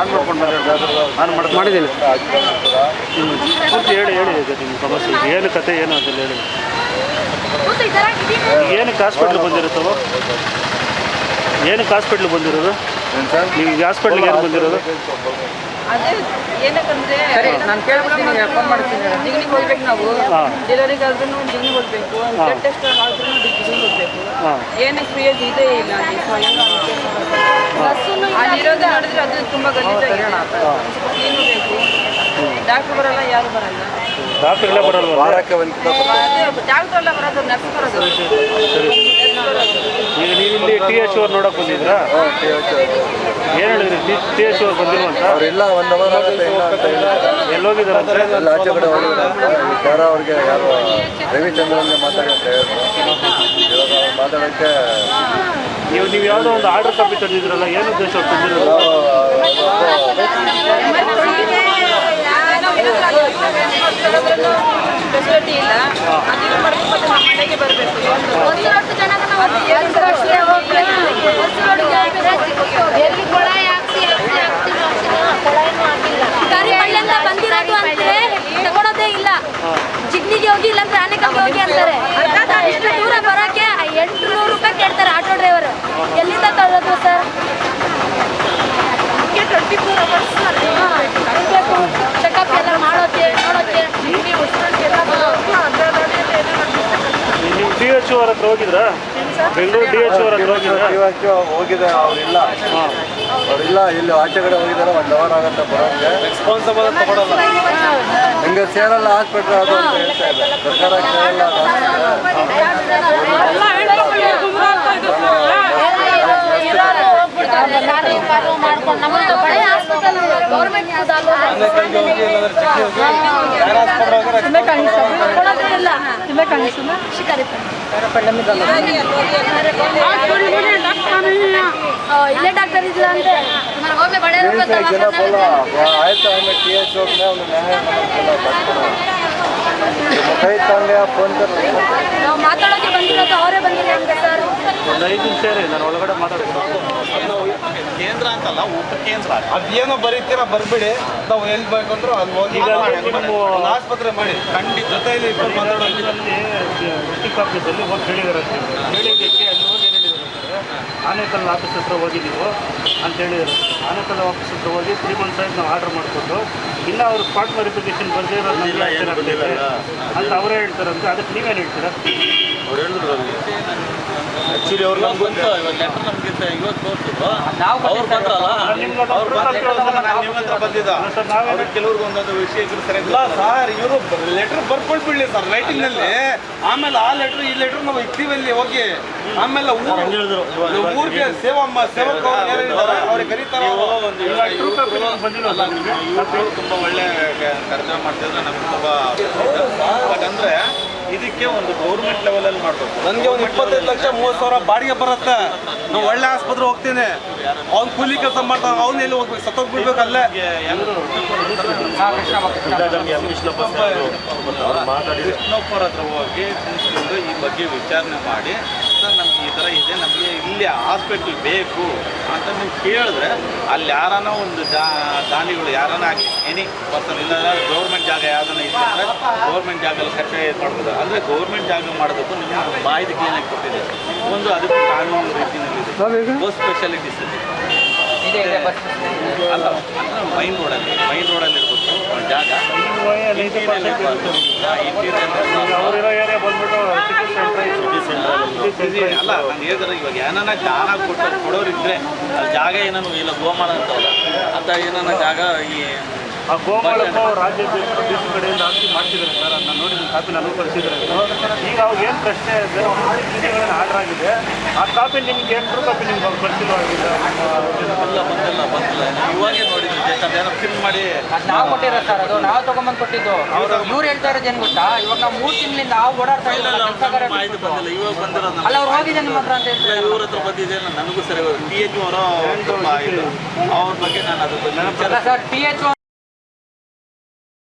On ಮಾಡ್ಕೊಂಡು on ಮಾಡಿ ಮಾಡಿದ್ದೀನಿ. ಪೂರ್ತಿ ಹೇಳಿ ಹೇಳಿ ಈಗ ನಿಮ್ಮ ಸಮಸ್ಯೆ. ಏನು ಕತೆ ಏನು ಅಂತ ಹೇಳಿ. ಏನಕ್ಕೆ ಹಾಸ್ಪಿಟ್ಲ್ ಬಂದಿರುತ್ತವ ಏನಕ್ಕೆ ಹಾಸ್ಪಿಟ್ಲ್ ಬಂದಿರೋದು? ನೀವು ಈಗ ಹಾಸ್ಪಿಟ್ಲಿಗೆ ಏನು ಬಂದಿರೋದು? ಸರಿ ನಾನು ಕೇಳ್ಬಿಡ್ತೀನಿ ಫೋನ್ ಮಾಡ್ತೀನಿ. ಜಿಗ್ನಿಗೆ ಹೋಗ್ಬೇಕು ನಾವು. ಡೆಲಿವರಿಗೆ ಆದ್ರೂ ಜಿಗ್ನಿಗೆ ಹೋಗ್ಬೇಕು. ಬ್ಲಡ್ ಟೆಸ್ಟ್ ಆದ್ರೂ ಜಿಗ್ನಿಗೆ ಹೋಗ್ಬೇಕು. ಹಾಂ. ಏನಕ್ಕೆ ಫ್ರೀ ಇದೇ ಇಲ್ಲ ಅಲ್ಲಿರೋದು ನೋಡಿದ್ರೆ ಅದು ತುಂಬಾ ಗಲೀಜಾಗಿದೆ ಕ್ಲೀನು ಬೇಕು? ಡಾಕ್ಟರ್ ಬರಲ್ಲ ಯಾರು ಬರೋದು ನರ್ಸ್ ಬರೋದು. ಈಗ ನೀವು ಇಲ್ಲಿ ಟಿ ಎಚ್ ಓರ್ ನೋಡಕ್ ಬಂದಿದ್ರಾ? ಏನು ಹೇಳಿದ್ರಿ? ಟಿ ಎಚ್ ಅವ್ರು ಬಂದಿಲ್ವಂತ ಅವರೆಲ್ಲ ಒನ್ ಅವರ್ ಆಗುತ್ತೆ ಇಲ್ಲ ಅಂತ ಆಚೆ ಕಡೆ ಹೋಗಿದ್ದಾರೆ ಯಾರೋ ಅವ್ರಿಗೆ ಯಾರು ರವಿಚಂದ್ರನ್ಗೆ ಮಾತಾಡಿ ಅಂತ ಹೇಳಿದ್ರು ಇವಾಗ ಮಾತಾಡೋಕ್ಕೆ ನೀವು ನೀವು ಯಾವುದೋ ಒಂದು ಆರ್ಡರ್ ಕಾಪಿ ತಂದಿದ್ರಲ್ಲ ಏನು ಉದ್ದೇಶ ಫೆಸಿಲಿಟಿ ಇಲ್ಲ ಬರಬೇಕು ಬಂದಿರೋದು ಅಂದ್ರೆ ತಗೊಳೋದೇ ಇಲ್ಲ ಜಿಗ್ನಿಗೆ ಹೋಗಿ ಅಂತಾರೆ. ಇಷ್ಟು ದೂರ ಬರೋಕೆ ಎಂಟುನೂರು ರೂಪಾಯಿ ಕೇಳ್ತಾರೆ ಆಟೋ ಡ್ರೈವರ್. ಎಲ್ಲಿಂದ ತರೋದು ಸರ್? ಚೆಕಪ್ ಎಲ್ಲ ಮಾಡೋಕೆ ನೋಡೋಕೆ ಡಿ ಎಚ್ ಅವ್ರ ಹತ್ರ ಹೋಗಿದ್ರಾ? ಬೆಂಗಳೂರು ಡಿ ಎಚ್ ಅವ್ರ ಹತ್ರ ಹೋಗಿದ್ರಾ? ಇವಾಗ ಹೋಗಿದೆ ಅವರಿಲ್ಲ. ಅವರಿಲ್ಲ ಇಲ್ಲಿ ಆಚೆ ಕಡೆ ಹೋಗಿದ್ದಾರೆ ಒನ್ ಅವರ್ ಆಗುತ್ತೆ ಬರೋಕ್ಕೆ. ರೆಸ್ಪಾನ್ಸಿಬಲ್ ತಗೊಳಲ್ಲ ಹಿಂಗೆ ಸೇರಲ್ಲ ಹಾಸ್ಪಿಟ್ಲ್ ಅದು ಅಂತ ಹೇಳ್ತಾ ಇದ್ದಾರೆ. ಸರ್ಕಾರ ಮಾಡ್ಕೊಂಡು ನಮ್ಮ ಬಳೆ ಹಾಸ್ಪಿಟಲ್ ಗೌರ್ಮೆಂಟ್ ಕೊಡೋದೇ ಇಲ್ಲ ಶಿಕಾರಿಪುರ ಆ, ಇಲ್ಲೇ ಡಾಕ್ಟರ್ ಇಲ್ಲ ಅಂದ್ರೆ ಒಮ್ಮೆ ಬಳೆ ಜನ ಫೋನ್ ಆಯ್ತು ಆಮೇಲೆ ಟಿ ಎಚ್ ಹೋಗ್ನೆ ಅವ್ನು ನ್ಯಾಯ ಕೈ ತಂದೆ ಫೋನ್ ಕರ್ ನಾವು ಮಾತಾಡೋಕೆ ಬಂದಿರೋದು ಅವರೇ ಬಂದಿಲ್ಲ ಒಂದು ಐದು ನಿಮಿಷ ಇರಿ ನಾನು ಒಳಗಡೆ ಮಾತಾಡ್ತೀನಿ. ಕೇಂದ್ರ ಅಂತಲ್ಲ ಉಪಕೇಂದ್ರ ಕೇಂದ್ರ. ಅದೇನೋ ಬರೀತೀರಾ ಬರ್ಬಿಡಿ. ನಾವು ಎಲ್ಲಿ ಬೇಕಂದ್ರು ಅಲ್ಲಿ ಹೋಗಿ ಒಂದು ಆಸ್ಪತ್ರೆ ಮಾಡಿ. ಖಂಡಿತ ಜೊತೆಯಲ್ಲಿ ಇಬ್ಬರು ಮಾತಾಡೋದು. ಡಿಸ್ಟಿಕ್ ಆಫೀಸಲ್ಲಿ ಹೋಗಿ ಹೇಳಿದಾರೆ ಹೇಳಿದ್ದಕ್ಕೆ ಅಲ್ಲಿ ಹೋಗಿ ಅಂದರೆ ಆನೇಕಲ್ ಆಫೀಸ್ ಹತ್ರ ಹೋಗಿದ್ದೀವಿ ಅಂತ ಹೇಳಿದ್ರು ಆನೇಕಲ್ ಆಫೀಸ್ ಹತ್ರ ಹೋಗಿ ತ್ರೀ ಮಂತ್ಸ್ ಆಯ್ತು ನಾವು ಆರ್ಡರ್ ಮಾಡಿಕೊಂಡು ಇನ್ನೂ ಅವರು ಸ್ಪಾಟ್ ವೆರಿಫಿಕೇಶನ್ ಬರ್ದೇ ಇರೋದು ಅಂತ ಅವರೇ ಹೇಳ್ತಾರಂತೆ ಅದಕ್ಕೆ ನೀವೇನು ಹೇಳ್ತೀರಾ? ಅವ್ರು ಹೇಳಿದ್ರು ಆಕ್ಚುಲಿ ಅವ್ರು ನಮ್ಗೆ ಬಂತು ಇವಾಗ ಲೆಟರ್ ಇವತ್ತು ತೋರಿಸಿದ್ರು. ಅವ್ರು ಬಂದ್ರಲ್ಲ? ಅವ್ರು ನಿಮ್ಮ ಹತ್ರ ಬಂದಿದ್ದ ಅವ್ರಿಗೆ ಕೆಲವ್ರಿಗೆ ಒಂದೊಂದು ವಿಷಯ ಸರಿ ಇಲ್ಲ ಸರ್ ಇವರು ಲೆಟರ್ ಬರ್ಕೊಳ್ಬಿಡ್ಲಿ ಸರ್ ರೈಟಿಂಗ್ನಲ್ಲಿ ಆಮೇಲೆ ಆ ಲೆಟರ್ ಈ ಲೆಟರ್ ನಾವು ಅಲ್ಲಿ ಹೋಗಿ ಆಮೇಲೆ ಊರು ನಾವು ಊರಿಗೆ ಸೇವಾ ಸೇವಕ ಅವ್ರಿಗೆ ಕರೀತಾರೆ ತುಂಬ ಒಳ್ಳೆ ಕಾರ್ಯಕ್ರಮ ಮಾಡ್ತಿದ್ರೆ. ನಮ್ಗೆ ತುಂಬ ಬಟ್ ಅಂದ್ರೆ ಇದಕ್ಕೆ ಒಂದು ಗೌರ್ಮೆಂಟ್ ಲೆವೆಲಲ್ಲಿ ಮಾಡಬೇಕು. ನನಗೆ ಒಂದು ಇಪ್ಪತ್ತೈದು ಲಕ್ಷ ಮೂವತ್ತು ಸಾವಿರ ಬಾಡಿಗೆ ಬರುತ್ತೆ. ನಾವು ಒಳ್ಳೆ ಆಸ್ಪತ್ರೆ ಹೋಗ್ತೀನಿ. ಅವ್ನು ಕೂಲಿ ಕೆಲಸ ಮಾಡ್ತಾನೆ ಅವ್ನು ಎಲ್ಲಿ ಹೋಗ್ಬೇಕು? ಸತ್ತೋಗ್ಬಿಡ್ಬೇಕು ಅಲ್ಲೇ. ಕೃಷ್ಣಪ್ಪರ ಹತ್ರ ಹೋಗಿ ಈ ಬಗ್ಗೆ ವಿಚಾರಣೆ ಮಾಡಿ ಸರ್ ನಮ್ಗೆ ಈ ಥರ ಇದೆ. ನಮಗೆ ಇಲ್ಲಿ ಹಾಸ್ಪಿಟ್ಲ್ ಬೇಕು ಅಂತ ನೀವು ಕೇಳಿದ್ರೆ ಅಲ್ಲಿ ಯಾರನ ಒಂದು ದಾನಿಗಳು ಯಾರನ್ನ ಆಗಲಿ ಎನಿ ಪರ್ಸನ್ ಇಲ್ಲ ಗೌರ್ಮೆಂಟ್ ಜಾಗ ಯಾವ್ದನ್ನ ಇದೆ ಅಂದರೆ ಗೌರ್ಮೆಂಟ್ ಜಾಗದಲ್ಲಿ ಖರ್ಚು ಮಾಡ್ಬೋದು ಅಂದರೆ ಗೌರ್ಮೆಂಟ್ ಜಾಗ ಮಾಡೋದಕ್ಕೂ ನಿಮಗೆ ಮಾಹಿತಿ ಏನಾಗಿ ಕೊಟ್ಟಿದೆ. ಒಂದು ಅದಕ್ಕೆ ಕಾನೂನು ರೀತಿಯಲ್ಲಿ ಬಸ್ ಸ್ಪೆಷಾಲಿಟೀಸ್ ಇದೆ. ಇದೆ ಇದೆ ಬಸ್ ಅಲ್ಲ ಮೈನ್ ರೋಡಲ್ಲಿ ಮೈನ್ ರೋಡಲ್ಲಿ ಇರ್ಬೇಕು ಒಂದು ಜಾಗ. ಅಲ್ಲ ನಾನು ಹೇಳಿದ್ರೆ ಇವಾಗ ಏನನ್ನ ಜಾಗ ಕೊಟ್ಟು ಕೊಡೋರಿದ್ರೆ ಅಲ್ಲಿ ಜಾಗ ಏನನ್ನು ಇಲ್ಲ ಗೋಮಾಳ ಅಂತವಲ್ಲ ಅಂತ ಏನನ್ನ ಜಾಗ ಈ ಆ ಗೋಮಾಳಕ್ಕೂ ರಾಜ್ಯ ಕಡೆಯಿಂದ ಆಸ್ತಿ ಮಾಡ್ತಿದ್ದಾರೆ ಸರ್ ಅದನ್ನ ನೋಡಿ ನಿಮ್ಮ ಕಾಪಿ ನನಗೂ ಕಳಿಸಿದ್ದಾರೆ ಈಗ ಏನು ಪ್ರಶ್ನೆ ಇದೆ ಒಂದು ಆರ್ಡರ್ ಆಗಿದೆ ಆ ಕಾಪಿ ನಿಮ್ಗೆ ಏನು ಟ್ರೂ ಕಾಪಿ ನಿಮ್ಗೆ ಬರ್ತಿಲ್ಲ ಎಲ್ಲ ಬಂದಿಲ್ಲ ಬಂದಿಲ್ಲ. ಇವಾಗೆ ನೋಡಿದ್ವಿ ಜಸ್ಟ್ ಅದೇನೋ ಫಿಲ್ ಮಾಡಿ ಅದು ನಾವು ಕೊಟ್ಟಿರೋ ಸರ್ ಅದು ನಾವು ತಗೊಂಬಂದು ಕೊಟ್ಟಿದ್ದು. ಇವ್ರು ಹೇಳ್ತಾ ಇರೋದು ಏನು ಗೊತ್ತಾ? ಇವಾಗ ನಾವು ಮೂರು ತಿಂಗಳಿಂದ ನಾವು ಓಡಾಡ್ತಾ ಇಲ್ಲ ಮಾಹಿತಿ ಬಂದಿಲ್ಲ. ಇವಾಗ ಬಂದಿರೋದು ಅಲ್ಲ ಅವ್ರು ಹೋಗಿದೆ ನಿಮ್ಮ ಹತ್ರ ಅಂತ ಹೇಳ್ತಾರೆ. ಇವ್ರ ಹತ್ರ ಬಂದಿದೆ ನನಗೂ ಸರಿ ಟಿ ಎಚ್ ಅವರ ಅವ್ರ ಬಗ್ಗೆ ನಾನು ಅದ್ರ ಬಗ್ಗೆ ವಿಚಾರ ಸರ್ ಟಿ ಎಚ್